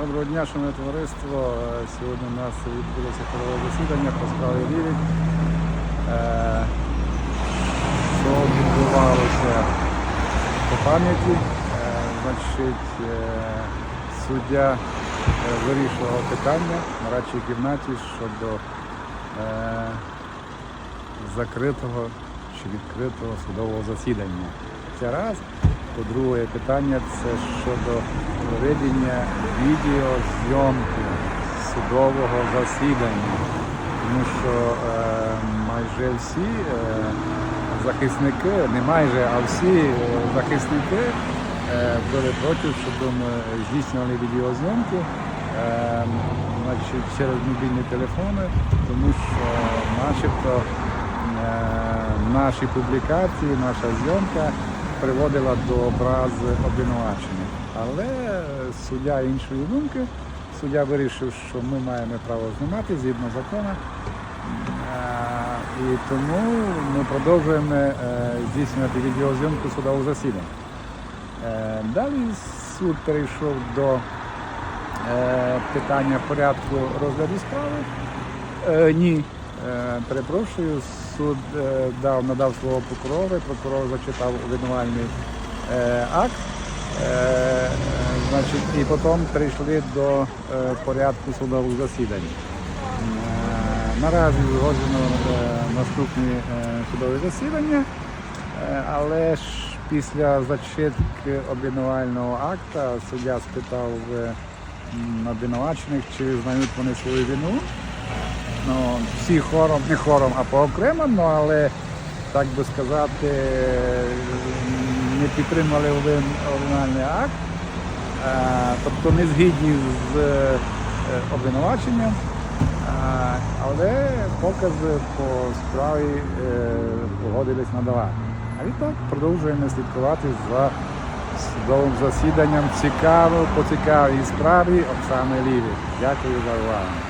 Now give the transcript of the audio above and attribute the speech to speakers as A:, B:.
A: Доброго дня, шановне товариство. Сьогодні у нас відбулося судове засідання по справі Рівень. Е, Що відбувалося по пам'яті. Е, Значить, е, суддя вирішував питання на радчій кімнаті щодо закритого чи відкритого судового засідання. Це раз. По-друге, питання це щодо проведення відеозйомки судового засідання. Тому що е, майже всі е, захисники, не майже, а всі е, захисники е, були проти, щоб ми здійснювали відеозйомки е, значить, через мобільні телефони, тому що начебто е, наші публікації, наша зйомка приводила до образи обвинувачення. Але суддя іншої думки, суддя вирішив, що ми маємо право знімати згідно закону. Е, І тому ми продовжуємо е, здійснювати відеозйомку судового засідання. Е, Далі суд перейшов до питання порядку розгляду справи. Ні, перепрошую, суд е, дав, надав слово прокурору, прокурор зачитав обвинувальний е, акт. Е, е, значить, і потім перейшли до е, порядку судових засідань. Е, Наразі згоджено е, наступні е, судові засідання, е, але ж після зачитки обвинувального акта суддя спитав е, обвинувачених, чи знають вони свою вину. Ну, всі хором, не хором, а поокремо, ну, але так би сказати, не підтримали один обвинувальний акт, тобто не згідні з е, обвинуваченням, але покази по справі е, погодились надавати. А відтак продовжуємо слідкувати за судовим засіданням цікаво по цікавій справі Оксани Ліві. Дякую за увагу.